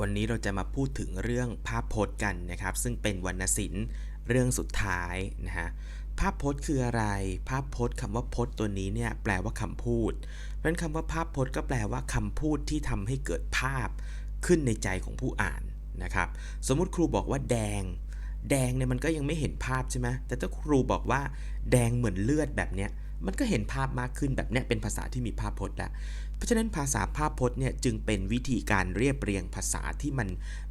วันนี้เราจะมาพูดถึงเรื่องภาพพจน์กันนะครับ ซึ่งเป็นวรรณศิลป์เรื่องสุดท้ายนะฮะภาพพจน์คืออะไร ภาพพจน์คำว่าพจน์ตัวนี้เนี่ยแปลว่าคำพูดเพราะนั้นคำว่าภาพพจน์ก็แปลว่าคำพูดที่ทำให้เกิดภาพขึ้นในใจของผู้อ่านนะครับ สมมุติครูบอกว่าแดง แดงเนี่ยมันก็ยังไม่เห็นภาพใช่ไหมแต่ถ้าครูบอกว่า แดงเหมือนเลือดแบบเนี้ยมันก็เห็นภาพมากขึ้นแบบเนี้ยเป็นภาษาที่มีภาพพจน์แล้ว เพราะฉะนั้นภาษาภาพพจน์เนี่ยจึงเป็นวิธีการเรียบเรียงภาษาที่มัน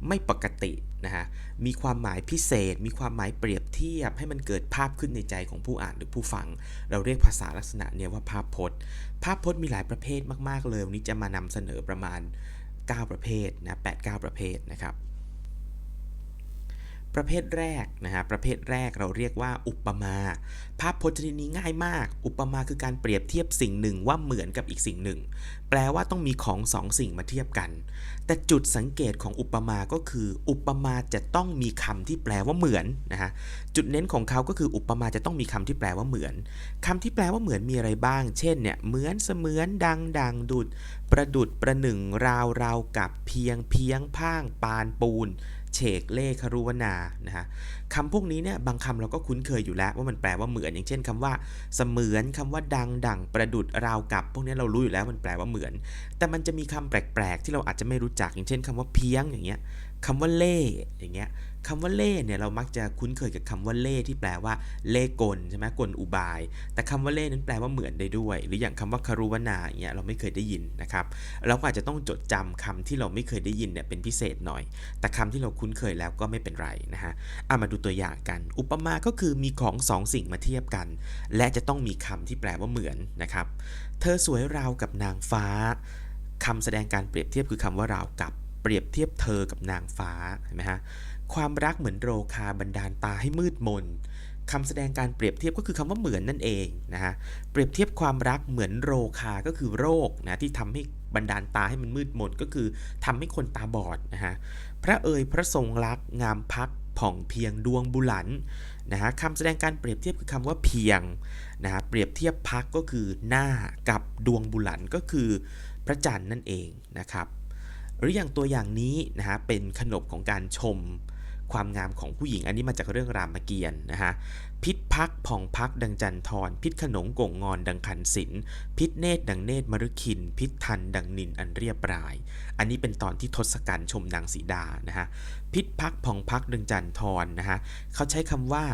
ไม่ปกตินะฮะ มีความหมายพิเศษ มีความหมายเปรียบเทียบ ให้มันเกิดภาพขึ้นในใจของผู้อ่านหรือผู้ฟัง เราเรียกภาษาลักษณะเนี่ยว่าภาพพจน์ ภาพพจน์มีหลายประเภทมาก ๆ เลยวันนี้จะมานำเสนอประมาณ 9 ประเภทนะ8 9 ประเภทนะครับ ประเภทแรกนะฮะประเภทแรกเราเรียกว่าอุปมา ภาพพจน์ชนิดนี้ง่ายมาก อุปมาคือการเปรียบเทียบสิ่งหนึ่งว่าเหมือนกับอีกสิ่งหนึ่ง แปลว่าต้องมีของสองสิ่งมาเทียบกัน แต่จุดสังเกตของอุปมาก็คือ อุปมาจะต้องมีคำที่แปลว่าเหมือนนะฮะจุดเน้นของเขาก็คืออุปมาจะต้องมีคำที่แปลว่าเหมือนคำที่แปลว่าเหมือนมีอะไรบ้าง เช่นเนี่ยเหมือนเสมือนดังดังดุดประดุดประหนึ่งราวราวกับเพียงเพียงพ่างปานปูน เฉกเล่คารุวนานะฮะคำพวกนี้เนี่ยบางคำเราก็คุ้นเคยอยู่แล้ว ว่ามันแปลว่าเหมือนอย่างเช่นคำว่า เสมือนคำว่าดังดังประดุดราวกับ พวกนี้เรารู้อยู่แล้วมันแปลว่าเหมือน แต่มันจะมีคำแปลกๆ ที่เราอาจจะไม่รู้จักอย่างเช่นคำว่าเพียงอย่างเงี้ยคำว่าเล่อย่างเงี้ย คำว่าเล่เนี่ยเรามักจะคุ้นเคยกับคำว่าเล่ที่แปลว่าเล่กลใช่ไหมกลอุบาย แต่คำว่าเล่นั้นแปลว่าเหมือนได้ด้วย หรืออย่างคำว่าคารุวนาอย่างเงี้ยเราไม่เคยได้ยินนะครับเราก็อาจจะต้องจดจำคำที่เราไม่เคยได้ยินเนี่ยเป็นพิเศษหน่อย แต่คำที่เราคุ้นเคยแล้วก็ไม่เป็นไรนะฮะเอามาดูตัวอย่างกัน อุปมาก็คือมีของสองสิ่งมาเทียบกัน และจะต้องมีคำที่แปลว่าเหมือนนะครับเธอสวยราวกับนางฟ้าคำแสดงการเปรียบเทียบคือคำว่าราวกับเปรียบเทียบเธอกับนางฟ้าเห็นไหมฮะ ความรักเหมือนโรคาบันดาลตาให้มืดมนคำแสดงการเปรียบเทียบก็คือคำว่าเหมือนนั่นเองนะฮะ เปรียบเทียบความรักเหมือนโรคา ก็คือโรคนะที่ทำให้บันดาลตาให้มันมืดมนก็คือทำให้คนตาบอดนะฮะ พระเอยพระทรงรักงามพักผ่องเพียงดวงบุหลันนะฮะคำแสดงการเปรียบเทียบคือคำว่าเพียงนะฮะ เปรียบเทียบพักก็คือหน้ากับดวงบุหลันก็คือพระจันทร์นั่นเองนะครับ หรืออย่างตัวอย่างนี้นะฮะเป็นขนบของการชม ความงามของผู้หญิง อันนี้มาจากเรื่องรามเกียรติ์นะฮะพิษพักผ่องพักดังจันทรพิษขนงกงงอนดังขันศิลพิษเนตรดังเนตรมฤคิน พิษทันดังนินอันเรียบราย อันนี้เป็นตอนที่ทศกัณฐ์ชมนางสีดานะฮะพิษพักผ่องพักดังจันทรนะฮะเขาใช้คำว่า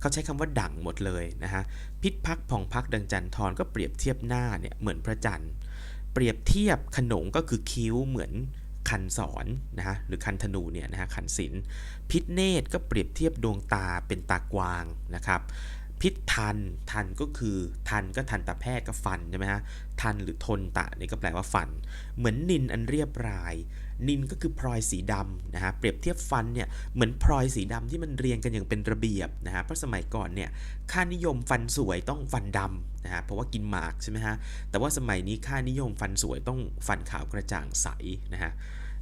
เขาใช้คำว่าดั่งหมดเลยนะฮะพิษพักผ่องพักดังจันทรก็เปรียบเทียบหน้าเนี่ยเหมือนพระจันทร์ เปรียบเทียบขนงก็คือคิ้วเหมือน คันสอนนะฮะหรือคันธนูเนี่ยนะฮะคันศิลป์พิษเนตรก็เปรียบเทียบดวงตาเป็นตากวางนะครับ พิษทันทันก็คือทันก็ทันตแพทย์ก็ฟันใช่ไหมฮะทันหรือทนตะนี่ก็แปลว่าฟัน เหมือนนินอันเรียบราย นินก็คือพลอยสีดำนะฮะเปรียบเทียบฟันเนี่ยเหมือนพลอยสีดำที่มันเรียงกันอย่างเป็นระเบียบนะฮะเพราะสมัยก่อนเนี่ยค่านิยมฟันสวยต้องฟันดำนะฮะเพราะว่ากินหมากใช่ไหมฮะแต่ว่าสมัยนี้ค่านิยมฟันสวยต้องฟันขาวกระจ่างใสนะฮะ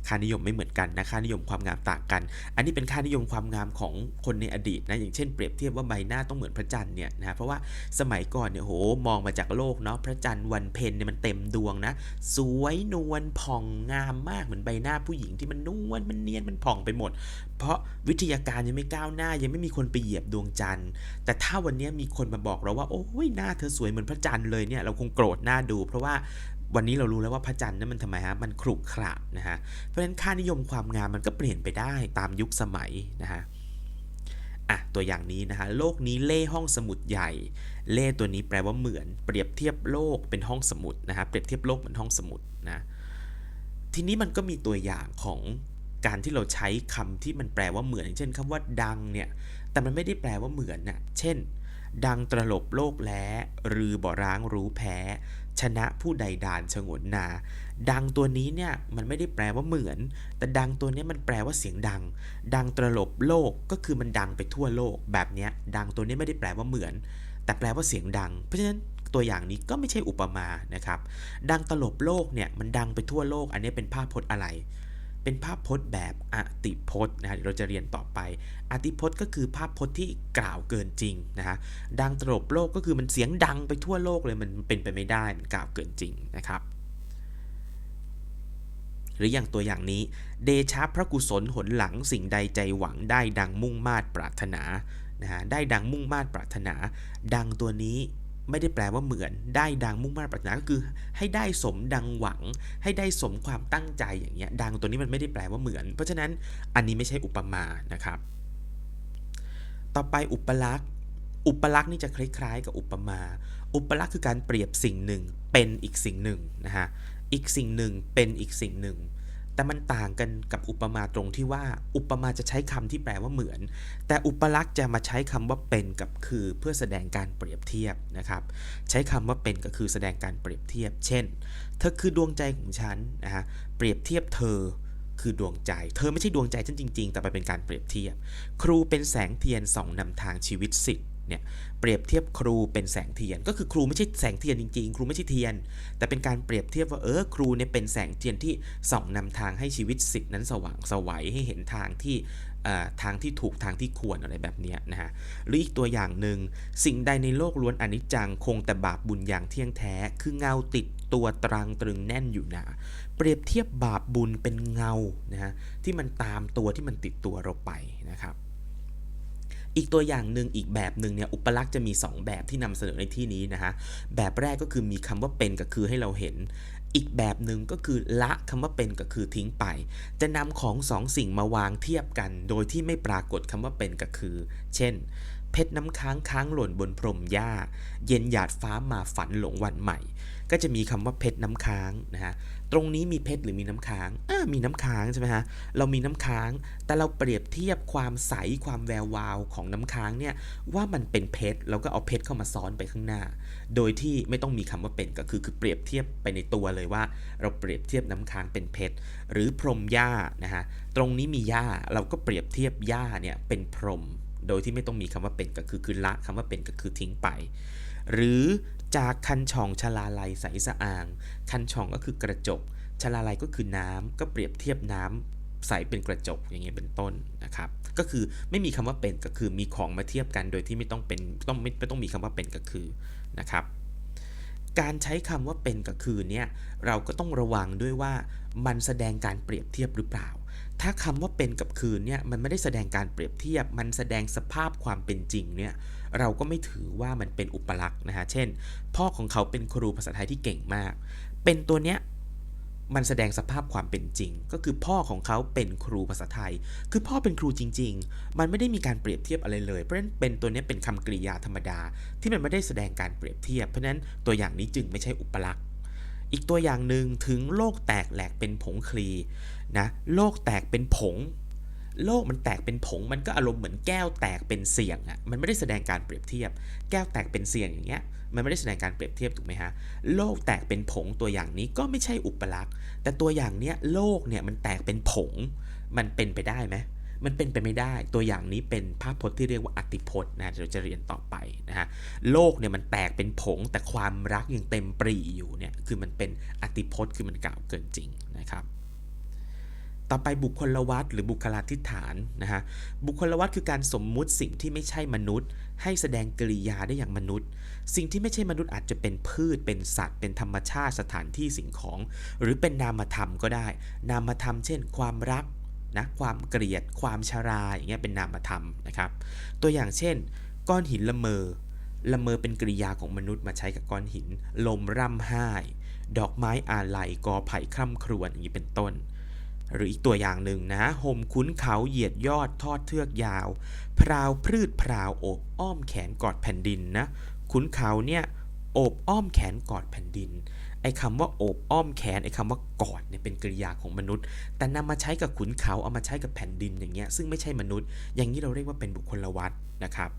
ค่านิยมไม่เหมือนกันนะค่านิยมความงามต่างกัน อันนี้เป็นค่านิยมความงามของคนในอดีตนะอย่างเช่นเปรียบเทียบว่าใบหน้าต้องเหมือนพระจันทร์เนี่ยนะเพราะว่าสมัยก่อนเนี่ยโหมองมาจากโลกเนาะพระจันทร์วันเพ็ญเนี่ยมันเต็มดวงนะสวยนวลผ่องงามมากเหมือนใบหน้าผู้หญิงที่มันนวลมันเนียนมันผ่องไปหมด เพราะวิทยาการยังไม่ก้าวหน้ายังไม่มีคนไปเหยียบดวงจันทร์ แต่ถ้าวันนี้มีคนมาบอกเราว่าโอ้ยหน้าเธอสวยเหมือนพระจันทร์เลยเนี่ยเราคงโกรธหน้าดู เพราะว่า วันนี้เรารู้แล้วว่าพระจันทร์นั้นมันทำไมฮะมันขรุขระนะฮะเพราะฉะนั้นค่านิยมความงามมันก็เปลี่ยนไปได้ตามยุคสมัยนะฮะอะตัวอย่างนี้นะฮะโลกนี้เล่ห้องสมุดใหญ่ เล่ตัวนี้แปลว่าเหมือนเปรียบเทียบโลกเป็นห้องสมุดนะฮะเปรียบเทียบโลกเหมือนห้องสมุดนะทีนี้มันก็มีตัวอย่างของการที่เราใช้คำที่มันแปลว่าเหมือน เช่นคำว่าดังเนี่ยแต่มันไม่ได้แปลว่าเหมือนน่ะเช่น ดังตลบโลกแล้หรือบ่ร้างรู้แพ้ ชนะผู้ใดดานฉงนนา ดังตัวนี้เนี่ยมันไม่ได้แปลว่าเหมือน แต่ดังตัวนี้มันแปลว่าเสียงดัง ดังตรลบโลกก็คือมันดังไปทั่วโลกแบบนี้ดังตัวนี้ไม่ได้แปลว่าเหมือน แต่แปลว่าเสียงดัง เพราะฉะนั้นตัวอย่างนี้ก็ไม่ใช่อุปมานะครับ ดังตลบโลกเนี่ยมันดังไปทั่วโลก อันนี้เป็นภาพพจน์อะไร เป็นภาพพจน์แบบอติพจน์นะฮะเดี๋ยวเราจะเรียนต่อไป อติพจน์ก็คือภาพพจน์ที่กล่าวเกินจริงนะฮะดังตลบโลกก็คือมันเสียงดังไปทั่วโลกเลยมันเป็นไปไม่ได้มันกล่าวเกินจริงนะครับ หรืออย่างตัวอย่างนี้ เดชะพระกุศลหนหลังสิ่งใดใจหวังได้ดังมุ่งมาตรปรารถนานะฮะได้ดังมุ่งมาตรปรารถนา ดังตัวนี้ ไม่ได้แปลว่าเหมือน ได้ดังมุ่งมาตรปรารถนาก็คือ ให้ได้สมดังหวัง ให้ได้สมความตั้งใจอย่างเงี้ยดังตัวนี้มันไม่ได้แปลว่าเหมือน เพราะฉะนั้นอันนี้ไม่ใช่อุปมานะครับ ต่อไปอุปลักษณ์ อุปลักษณ์นี่จะคล้ายๆ กับอุปมา อุปลักษณ์คือการเปรียบสิ่งหนึ่งเป็นอีกสิ่งหนึ่งนะฮะอีกสิ่งหนึ่งเป็นอีกสิ่งหนึ่ง แต่มันต่างกันกับอุปมาตรงที่ว่าอุปมาจะใช้คำที่แปลว่าเหมือน แต่อุปลักษณ์จะมาใช้คำว่าเป็นกับคือเพื่อแสดงการเปรียบเทียบนะครับ ใช้คำว่าเป็นก็คือแสดงการเปรียบเทียบ เช่น เธอคือดวงใจของฉันนะฮะเปรียบเทียบเธอคือดวงใจ เธอไม่ใช่ดวงใจฉันจริง ๆ แต่ไปเป็นการเปรียบเทียบ ครูเป็นแสงเทียนส่องนำทางชีวิตสิทธิ เนี่ยเปรียบเทียบครูเป็นแสงเทียน ก็คือครูไม่ใช่แสงเทียนจริงๆ ครูไม่ใช่เทียน แต่เป็นการเปรียบเทียบว่าเออครูเนี่ยเป็นแสงเทียนที่ส่องนำทางให้ชีวิตสิทธิ์นั้นสว่างสวัยให้เห็นทางที่ทางที่ถูกทางที่ควรอะไรแบบนี้นะฮะหรืออีกตัวอย่างหนึ่งสิ่งใดในโลกล้วนอนิจจังคงแต่บาปบุญอย่างเที่ยงแท้ คือเงาติดตัวตรังตรึงแน่นอยู่หนาเปรียบเทียบบาปบุญเป็นเงานะฮะที่มันตามตัวที่มันติดตัวเราไปนะครับ อีกตัวอย่างหนึ่งอีกแบบหนึ่งเนี่ยอุปลักษณ์จะมี 2 แบบที่นำเสนอในที่นี้นะฮะแบบแรกก็คือมีคำว่าเป็นกับคือให้เราเห็น อีกแบบหนึ่งก็คือละคำว่าเป็นกับคือทิ้งไป จะนำของสองสิ่งมาวางเทียบกัน โดยที่ไม่ปรากฏคำว่าเป็นกับคือ เช่น เพชรน้ำค้างค้างหล่นบนพรมหญ้า เย็นหยาดฟ้ามาฝันหลงวันใหม่ ก็จะมีคำว่าเพชรน้ำค้างนะฮะตรงนี้มีเพชรหรือมีน้ำค้างอ่ามีน้ำค้างใช่ไหมฮะเรามีน้ำค้าง แต่เราเปรียบเทียบความใสความแวววาวของน้ำค้างเนี่ยว่ามันเป็นเพชรเราก็เอาเพชรเข้ามาซ้อนไปข้างหน้า โดยที่ไม่ต้องมีคำว่าเป็นก็คือคือเปรียบเทียบไปในตัวเลยว่า เราเปรียบเทียบน้ำค้างเป็นเพชรหรือพรมหญ้านะฮะตรงนี้มีหญ้าเราก็เปรียบเทียบหญ้าเนี่ยเป็นพรม โดยที่ไม่ต้องมีคำว่าเป็นก็คือคือละคำว่าเป็นก็คือทิ้งไป หรือจากคันช่องชลาลัยใสสะอาง คันช่องก็คือกระจกชลาลัยก็คือน้ำก็เปรียบเทียบน้ำใสเป็นกระจกอย่างเงี้ยเป็นต้นนะครับ ก็คือไม่มีคำว่าเป็นก็คือมีของมาเทียบกันโดยที่ไม่ต้องเป็นต้องไม่ไม่ต้องมีคำว่าเป็นก็คือนะครับการใช้คำว่าเป็นกับคือเนี่ยเราก็ต้องระวังด้วยว่ามันแสดงการเปรียบเทียบหรือเปล่า ถ้าคำว่าเป็นกับคืนเนี่ยมันไม่ได้แสดงการเปรียบเทียบ มันแสดงสภาพความเป็นจริงเนี่ยเราก็ไม่ถือว่ามันเป็นอุปลักษณ์นะฮะ เช่น พ่อของเขาเป็นครูภาษาไทยที่เก่งมาก เป็นตัวเนี้ยมันแสดงสภาพความเป็นจริง ก็คือพ่อของเขาเป็นครูภาษาไทย คือพ่อเป็นครูจริง ๆ มันไม่ได้มีการเปรียบเทียบอะไรเลย เพราะฉะนั้นเป็นตัวเนี้ยเป็นคำกริยาธรรมดา ที่มันไม่ได้แสดงการเปรียบเทียบ เพราะฉะนั้นตัวอย่างนี้จึงไม่ใช่อุปลักษณ์ อีกตัวอย่างหนึ่งถึงโลกแตกแหลกเป็นผงคลีนะโลกแตกเป็นผง โลกมันแตกเป็นผง มันก็อารมณ์เหมือนแก้วแตกเป็นเสียงอะ่ะมันไม่ได้แสดงการเปรียบเทียบ แก้วแตกเป็นเสียงอย่างเงี้ยมันไม่ได้แสดงการเปรียบเทียบถูกไหมฮะโลกแตกเป็นผงตัวอย่างนี้ก็ไม่ใช่อุปลักษณ์ แต่ตัวอย่างเนี้ยโลกเนี่ยมันแตกเป็นผงมันเป็นไปได้ไหม มันเป็นไปไม่ได้ ตัวอย่างนี้เป็นภาพพจน์ที่เรียกว่าอติพจน์นะเดี๋ยวจะเรียนต่อไปนะฮะโลกเนี่ยมันแตกเป็นผงแต่ความรักยังเต็มปรีอยู่เนี่ยคือมันเป็นอติพจน์คือมันกล่าวเกินจริงนะครับต่อไปบุคคลวัตหรือบุคลาธิฐานนะฮะบุคคลวัตคือการสมมุติสิ่งที่ไม่ใช่มนุษย์ ให้แสดงกริยาได้อย่างมนุษย์ สิ่งที่ไม่ใช่มนุษย์อาจจะเป็นพืช เป็นสัตว์ เป็นธรรมชาติสถานที่สิ่งของ หรือเป็นนามธรรมก็ได้ นามธรรมเช่น ความรัก นะความเกลียด ความชราอย่างเงี้ยเป็นนามธรรมนะครับ ตัวอย่างเช่น ก้อนหินละเมอละเมอเป็นกริยาของมนุษย์มาใช้กับก้อนหิน ลมร่ำไห้ ดอกไม้อาลัยกอไผ่คร่ำครวญอย่างนี้เป็นต้น หรืออีกตัวอย่างหนึ่งนะห่มคุ้นเขาเหยียดยอดทอดเทือกยาว พราวพืชพราวโอบอ้อมแขนกอดแผ่นดินนะขุนเขาเนี่ยโอบอ้อมแขนกอดแผ่นดิน ไอ้คำว่าโอบอ้อมแขนไอ้คำว่ากอดเนี่ยเป็นกริยาของมนุษย์ แต่นำมาใช้กับขุนเขาเอามาใช้กับแผ่นดินอย่างเงี้ยซึ่งไม่ใช่มนุษย์ อย่างนี้เราเรียกว่าเป็นบุคคลวัตนะครับ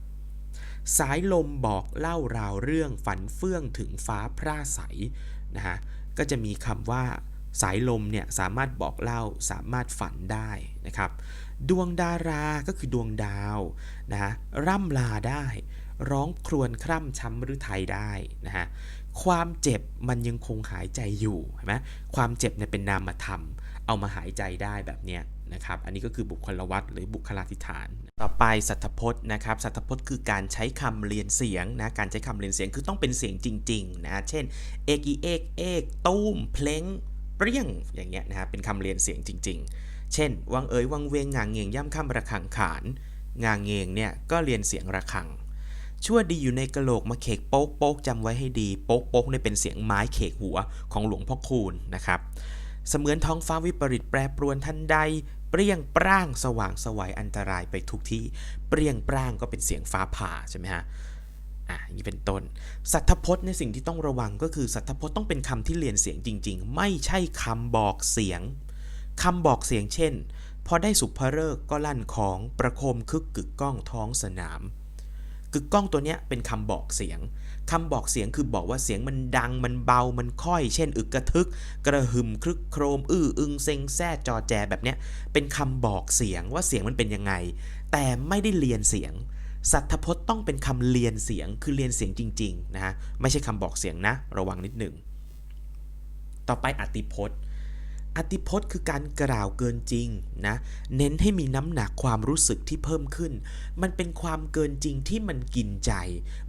สายลมบอกเล่าราวเรื่องฝันเฟื่องถึงฟ้าพร่าใสนะฮะก็จะมีคำว่าสายลมเนี่ยสามารถบอกเล่าสามารถฝันได้นะครับ ดวงดาราก็คือดวงดาวนะฮะร่ำลาได้ ร้องครวญคร่ำช้ำหรือไทยได้นะฮะความเจ็บมันยังคงหายใจอยู่เห็นไหมความเจ็บเนี่ยเป็นนามธรรม เอามาหายใจได้แบบเนี้ยนะครับอันนี้ก็คือบุคลวัตหรือบุคลาธิฐาน ต่อไปสัทธพจน์นะครับสัทธพจน์คือการใช้คำเรียนเสียงนะการใช้คำเรียนเสียงคือต้องเป็นเสียงจริงๆนะเช่นเอกอีเอกเอกตุ้มเพลงเปรี้ยงอย่างเงี้ยนะฮะเป็นคำเรียนเสียงจริง ๆ เช่น วังเอ๋ยวังเวงงางเงงย่ำค่ำระฆังขานงางเงงเนี่ยก็เรียนเสียงระฆัง ชั่วดีอยู่ในกะโหลกมาเขกโป๊กโป๊กจำไว้ให้ดีโป๊กโป๊กเนี่ยเป็นเสียงไม้เขกหัวของหลวงพ่อคูณนะครับ เสมือนท้องฟ้าวิปริตแปรปรวนทันใด เปรี้ยงปร้างสว่างสวัยอันตรายไปทุกที่ เปรี้ยงปร้างก็เป็นเสียงฟ้าผ่าใช่ไหมฮะอะอย่างนี้เป็นต้น สัทธพจน์ในสิ่งที่ต้องระวังก็คือสัทธพจน์ต้องเป็นคำที่เรียนเสียงจริง ๆ ไม่ใช่คำบอกเสียงคำบอกเสียงเช่น พอได้สุภเริกก็ลั่นของประโคมคึกกึกก้องท้องสนาม กึกก้องตัวนี้เป็นคำบอกเสียงคำบอกเสียงคือบอกว่าเสียงมันดังมันเบามันค่อย เช่น อึกกระทึก กระหึ่มครึกโครม อื้ออึงเซ็งแซ่จอแจแบบเนี้ยเป็นคำบอกเสียงว่าเสียงมันเป็นยังไง แต่ไม่ได้เรียนเสียง สัทธพจน์ต้องเป็นคำเรียนเสียงคือเรียนเสียงจริงๆนะฮะไม่ใช่คำบอกเสียงนะ ระวังนิดหนึ่งต่อไปอติพจน์ อติพจน์คือการกล่าวเกินจริงนะเน้นให้มีน้ำหนักความรู้สึกที่เพิ่มขึ้น มันเป็นความเกินจริงที่มันกินใจ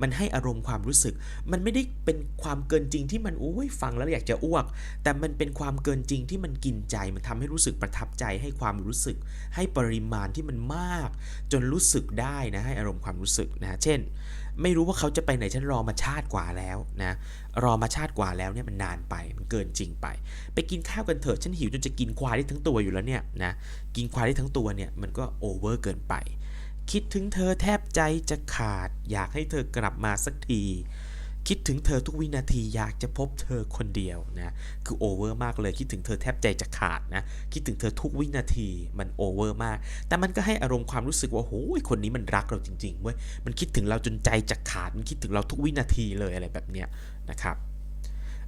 มันให้อารมณ์ความรู้สึก มันไม่ได้เป็นความเกินจริงที่มันอุ้ยฟังแล้วอยากจะอ้วก แต่มันเป็นความเกินจริงที่มันกินใจ มันทำให้รู้สึกประทับใจ ให้ความรู้สึก ให้ปริมาณที่มันมาก จนรู้สึกได้นะให้อารมณ์ความรู้สึกนะเช่น ไม่รู้ว่าเขาจะไปไหนฉันรอมาชาติกว่าแล้วนะรอมาชาติกว่าแล้วเนี่ยมันนานไปมันเกินจริงไป ไปกินข้าวกันเถอะฉันหิวจนจะกินควายได้ทั้งตัวอยู่แล้วเนี่ยนะกินควายได้ทั้งตัวเนี่ยมันก็โอเวอร์เกินไป คิดถึงเธอแทบใจจะขาด อยากให้เธอกลับมาสักที คิดถึงเธอทุกวินาทีอยากจะพบเธอคนเดียวนะคือโอเวอร์มากเลยคิดถึงเธอแทบใจจะขาดนะคิดถึงเธอทุกวินาทีมันโอเวอร์มาก แต่มันก็ให้อารมณ์ความรู้สึกว่าโอ้ยคนนี้มันรักเราจริงๆเว้ยมันคิดถึงเราจนใจจะขาด มันคิดถึงเราทุกวินาทีเลยอะไรแบบเนี้ยนะครับ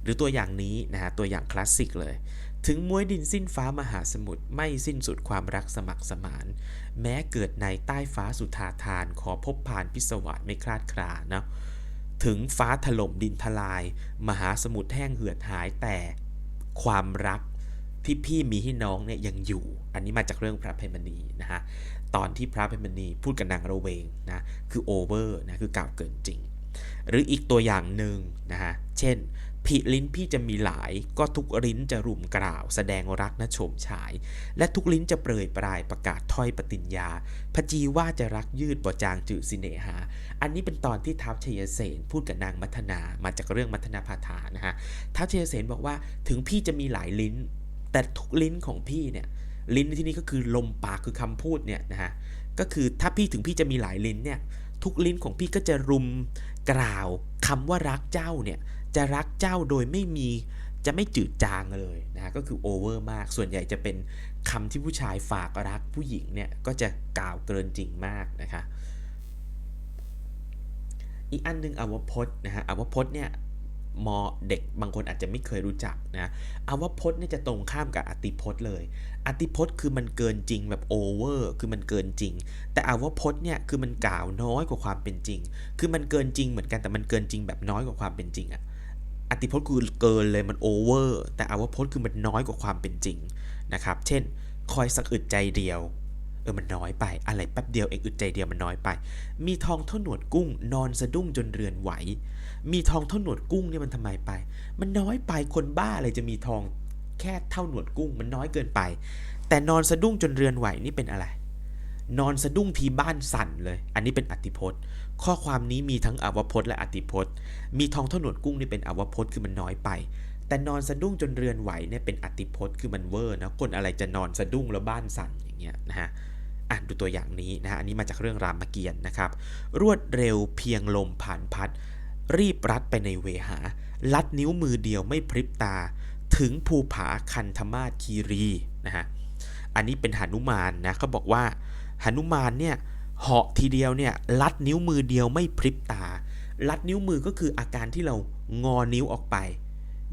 หรือตัวอย่างนี้นะฮะตัวอย่างคลาสสิกเลย ถึงมวยดินสิ้นฟ้ามหาสมุทรไม่สิ้นสุดความรักสมัครสมาน แม้เกิดในใต้ฟ้าสุธาทาน ขอพบผ่านพิศวาสไม่คลาดคลาเนาะ ถึงฟ้าถล่มดินทลาย มหาสมุทรแห้งเหือดหายแต่ความรักที่พี่มีให้น้องเนี่ยยังอยู่ อันนี้มาจากเรื่องพระเพมณีนะฮะ ตอนที่พระเพมณีพูดกับนางระเวงนะ คือโอเวอร์นะ คือกล่าวเกินจริง หรืออีกตัวอย่างหนึ่งนะฮะ เช่น ผิลิ้นพี่จะมีหลาย ก็ทุกลิ้นจะรุมกล่าว แสดงรักนะโฉมฉาย และทุกลิ้นจะเปรยปลายประกาศถ้อยปฏิญญาพจีว่าจะรักยืดบ่จางจืดสิเนหา อันนี้เป็นตอนที่ท้าวชัยเสนพูดกับนางมัทนามาจากเรื่องมัทนาพาทานะฮะท้าวชัยเสนบอกว่าถึงพี่จะมีหลายลิ้น แต่ทุกลิ้นของพี่เนี่ยลิ้นในที่นี้ก็คือลมปากคือคำพูดเนี่ยนะฮะก็คือถ้าพี่ถึงพี่จะมีหลายลิ้นเนี่ยทุกลิ้นของพี่ก็จะรุมกล่าวคำว่ารักเจ้าเนี่ย จะรักเจ้าโดยไม่มีจะไม่จืดจางเลยนะก็คือโอเวอร์มาก ส่วนใหญ่จะเป็นคำที่ผู้ชายฝากรักผู้หญิงเนี่ยก็จะกล่าวเกินจริงมากนะคะอีกอันหนึงอวพจน์นะฮะอวพจน์เนี่ยมอเด็กบางคนอาจจะไม่เคยรู้จักนะอวพจน์เนี่ยจะตรงข้ามกับอติพจน์เลย อติพจน์คือมันเกินจริงแบบโอเวอร์คือมันเกินจริง แต่อวพจน์เนี่ยคือมันกล่าวน้อยกว่าความเป็นจริง คือมันเกินจริงเหมือนกันแต่มันเกินจริงแบบน้อยกว่าความเป็นจริงอะ อติพจน์คือเกินเลยมันโอเวอร์แต่อวพจน์คือมันน้อยกว่าความเป็นจริงนะครับ เช่น คอยสักอึดใจเดียวเออมันน้อยไป อะไรแป๊บเดียวเองอึดใจเดียวมันน้อยไป มีทองเท่าหนวดกุ้ง นอนสะดุ้งจนเรือนไหว มีทองเท่าหนวดกุ้งเนี่ยมันทำไมไป มันน้อยไปคนบ้าอะไรจะมีทองแค่เท่าหนวดกุ้ง มันน้อยเกินไป แต่นอนสะดุ้งจนเรือนไหวนี่เป็นอะไร นอนสะดุ้งทีบ้านสั่นเลย อันนี้เป็นอติพจน์ ข้อความนี้มีทั้งอวพจน์และอติพจน์ มีทองเท่าหนวดกุ้งนี่เป็นอวพจน์คือมันน้อยไป แต่นอนสะดุ้งจนเรือนไหวเนี่ยเป็นอติพจน์คือมันเวอร์นะคนอะไรจะนอนสะดุ้งแล้วบ้านสั่นอย่างเงี้ยนะฮะอ่านดูตัวอย่างนี้นะฮะอันนี้มาจากเรื่องรามเกียรติ์นะครับ รวดเร็วเพียงลมผ่านพัด รีบรัดไปในเวหา ลัดนิ้วมือเดียวไม่พริบตา ถึงภูผาคันธมาศคีรีนะฮะอันนี้เป็นหนุมานนะเขาบอกว่า หนุมานเนี่ยเหาะทีเดียวเนี่ยลัดนิ้วมือเดียวไม่พริบตา ลัดนิ้วมือก็คืออาการที่เรางอนิ้วออกไป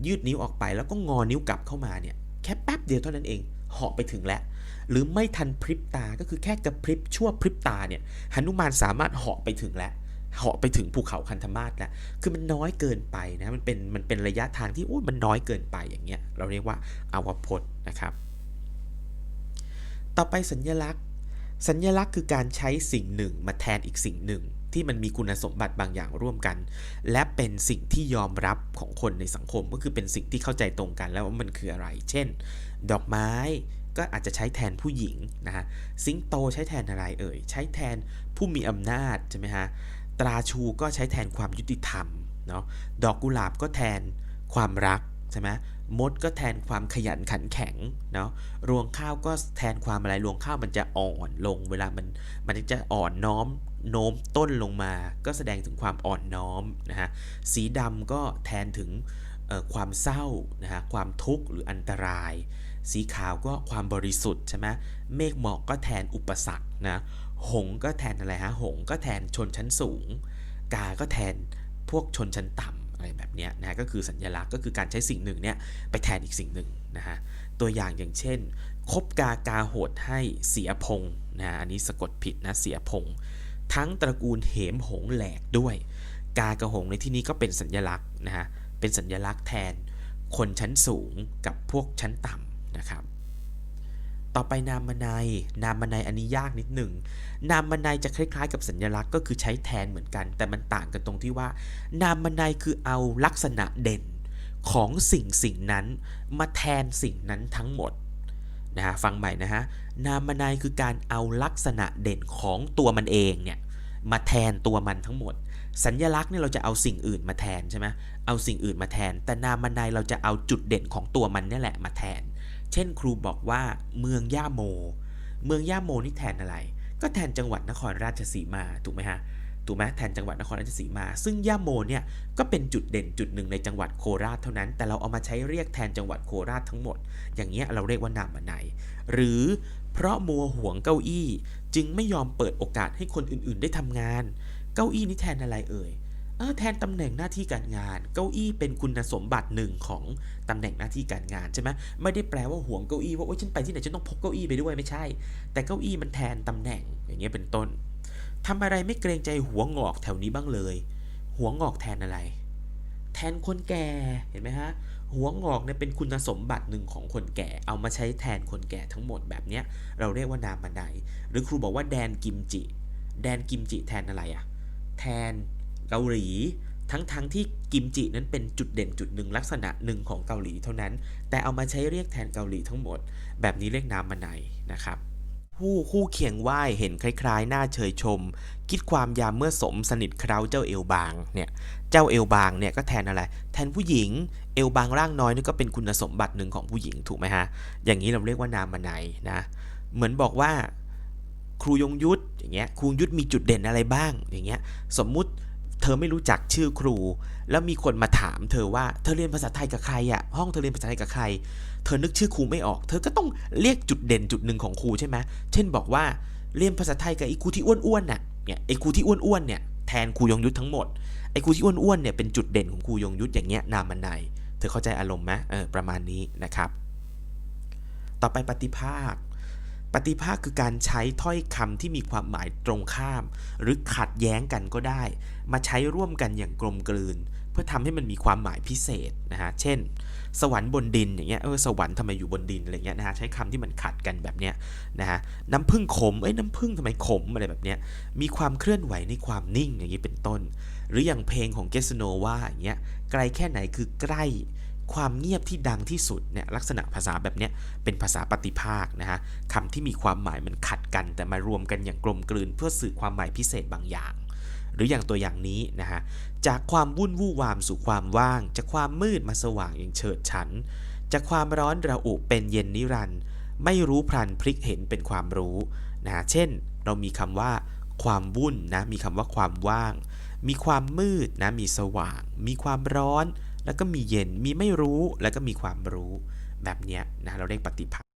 ยืดนิ้วออกไปแล้วก็งอนิ้วกลับเข้ามาเนี่ยแค่แป๊บเดียวเท่านั้นเองเหาะไปถึงแล้ว หรือไม่ทันพริบตาก็คือแค่กระพริบชั่วพริบตาเนี่ยหนุมานสามารถเหาะไปถึงแล้วเหาะไปถึงภูเขาคันธมาศแล้ว คือมันน้อยเกินไปนะ มันเป็นมันเป็นระยะทางที่โอ้ยมันน้อยเกินไปอย่างเงี้ย เราเรียกว่าอาวพจน์นะครับ ต่อไปสัญญลักษณ์ สัญญลักษณ์คือการใช้สิ่งหนึ่งมาแทนอีกสิ่งหนึ่ง ที่มันมีคุณสมบัติบางอย่างร่วมกัน และเป็นสิ่งที่ยอมรับของคนในสังคมก็คือเป็นสิ่งที่เข้าใจตรงกันแล้วว่ามันคืออะไร เช่น ดอกไม้ก็อาจจะใช้แทนผู้หญิงนะฮะสิงโตใช้แทนอะไรเอ่ย ใช้แทนผู้มีอำนาจใช่ไหมฮะตราชูก็ใช้แทนความยุติธรรมเนาะดอกกุหลาบก็แทนความรักใช่ไหม มดก็แทนความขยันขันแข็งเนาะรวงข้าวก็แทนความอะไรรวงข้าวมันจะอ่อนลง เวลามันมันจะอ่อนน้อมโน้มต้นลงมา ก็แสดงถึงความอ่อนน้อมนะฮะสีดำก็แทนถึงเอ่อความเศร้านะฮะความทุกข์หรืออันตราย สีขาวก็ความบริสุทธิ์ใช่ไหมเมฆหมอกก็แทนอุปสรรคนะหงก็แทนอะไรฮะหงก็แทนชนชั้นสูง กาก็แทนพวกชนชั้นต่ำ อะไรแบบนี้นะฮะก็คือสัญลักษณ์ก็คือการใช้สิ่งหนึ่งเนี่ยไปแทนอีกสิ่งหนึ่งนะฮะตัวอย่างอย่างเช่น คบกากาโหดให้เสียพงนะฮะอันนี้สะกดผิดนะเสียพง ทั้งตระกูลเหมหงแหลกด้วย กากระหงในที่นี้ก็เป็นสัญลักษณ์นะฮะเป็นสัญลักษณ์แทนคนชั้นสูงกับพวกชั้นต่ำนะครับ ต่อไปนามนัยนามนัยอันนี้ยากนิดหนึ่ง นามนัยจะคล้ายๆ กับสัญลักษณ์ก็คือใช้แทนเหมือนกัน แต่มันต่างกันตรงที่ว่า นามนัยคือเอาลักษณะเด่นของสิ่งสิ่งนั้นมาแทนสิ่งนั้นทั้งหมดนะฮะฟังใหม่นะฮะนามนัยคือการเอาลักษณะเด่นของตัวมันเองเนี่ยมาแทนตัวมันทั้งหมด สัญญลักษณ์เนี่ยเราจะเอาสิ่งอื่นมาแทนใช่ไหมเอาสิ่งอื่นมาแทน แต่นามนัยเราจะเอาจุดเด่นของตัวมันนี่แหละมาแทน ช่นครูบอกว่าเมืองย่าโม เมืองย่าโมนี่แทนอะไร ก็แทนจังหวัดนครราชสีมาถูกไหมฮะถูกไหมแทนจังหวัดนครราชสีมา ซึ่งย่าโมเนี่ยก็เป็นจุดเด่นจุดหนึ่งในจังหวัดโคราชเท่านั้น แต่เราเอามาใช้เรียกแทนจังหวัดโคราชทั้งหมด อย่างเงี้ยเราเรียกว่านามนัยหรือเพราะมัวห่วงเก้าอี้ จึงไม่ยอมเปิดโอกาสให้คนอื่นๆ ได้ทำงาน เก้าอี้นี่แทนอะไรเอ่ย แทนตำแหน่งหน้าที่การงาน เก้าอี้เป็นคุณสมบัติหนึ่งของตำแหน่งหน้าที่การงานใช่ไหมไม่ได้แปลว่าห่วงเก้าอี้ว่าโอ๊ยฉันไปที่ไหนฉันต้องพกเก้าอี้ไปด้วยไม่ใช่ แต่เก้าอี้มันแทนตำแหน่งอย่างเงี้ยเป็นต้นทำอะไรไม่เกรงใจหัวงอกแถวนี้บ้างเลย หัวงอกแทนอะไร แทนคนแก่เห็นไหมฮะหัวงอกเนี่ยเป็นคุณสมบัติหนึ่งของคนแก่ เอามาใช้แทนคนแก่ทั้งหมดแบบเนี้ยเราเรียกว่านามบันไดหรือครูบอกว่าแดนกิมจิ แดนกิมจิแทนอะไรอะแทน เกาหลี ทั้งๆทที่กิมจินั้นเป็นจุดเด่นจุดหนึ่งลักษณะหนึ่งของเกาหลีเท่านั้น แต่เอามาใช้เรียกแทนเกาหลีทั้งหมด แบบนี้เรียกนามบันไดนะครับผู้คู่เคียงไหวเห็นคล้ายๆ หน้าเชยชม คิดความยามเมื่อสมสนิทเคราเจ้าเอวบางเนี่ยเจ้าเอวบางเนี่ยก็แทนอะไร แทนผู้หญิงเอวบางร่างน้อยนี่ก็เป็นคุณสมบัติหนึ่งของผู้หญิงถูกไหมฮะอย่างนี้เราเรียกว่านามบันไดนะเหมือนบอกว่า ครูยงยุทธอย่างเงี้ยครูยงยุทธมีจุดเด่นอะไรบ้างอย่างเงี้ยสมมุติ เธอไม่รู้จักชื่อครู แล้วมีคนมาถาม เธอว่าเธอเรียนภาษาไทยกับใครอะห้องเธอเรียนภาษาไทยกับใคร เธอนึกชื่อครูไม่ออก เธอก็ต้องเรียกจุดเด่นจุดหนึ่งของครูใช่ไหมเช่นบอกว่าเรียนภาษาไทยกับไอ้ครูที่อ้วนๆน่ะเนี่ยไอ้ครูที่อ้วนๆเนี่ยแทนครูยงยุทธทั้งหมดไอ้ครูที่อ้วนๆเนี่ยเป็นจุดเด่นของครูยงยุทธอย่างเงี้ยนามบันไดเธอเข้าใจอารมณ์ไหมเออประมาณนี้นะครับ ต่อไปปฏิภาค ปฏิภาคคือการใช้ถ้อยคำที่มีความหมายตรงข้าม หรือขัดแย้งกันก็ได้ มาใช้ร่วมกันอย่างกลมกลืน เพื่อทำให้มันมีความหมายพิเศษนะฮะเช่น สวรรค์บนดินอย่างเงี้ยเออสวรรค์ทำไมอยู่บนดินอะไรเงี้ยนะฮะใช้คำที่มันขัดกันแบบเนี้ยนะฮะน้ำผึ้งขมเอ้ยน้ำผึ้งทำไมขมอะไรแบบเนี้ยมีความเคลื่อนไหวในความนิ่งอย่างนี้เป็นต้น หรืออย่างเพลงของเกสโนว่าอย่างเงี้ยไกลแค่ไหนคือใกล้ ความเงียบที่ดังที่สุดเนี่ยลักษณะภาษาแบบเนี้ยเป็นภาษาปฏิภาคนะฮะคำที่มีความหมายมันขัดกัน แต่มารวมกันอย่างกลมกลืน เพื่อสื่อความหมายพิเศษบางอย่าง หรืออย่างตัวอย่างนี้นะฮะจากความวุ่นวู่วามสู่ความว่าง จากความมืดมาสว่างอย่างเฉิดฉัน จากความร้อนระอุเป็นเย็นนิรันดร์ไม่รู้พลันพลิกเห็นเป็นความรู้นะฮะเช่น เรามีคำว่า ความวุ่นนะมีคำว่าความว่าง มีความมืดนะมีสว่าง มีความร้อน แล้วก็มีเย็นมีไม่รู้แล้วก็มีความรู้แบบนี้นะเราเรียกปฏิภาณ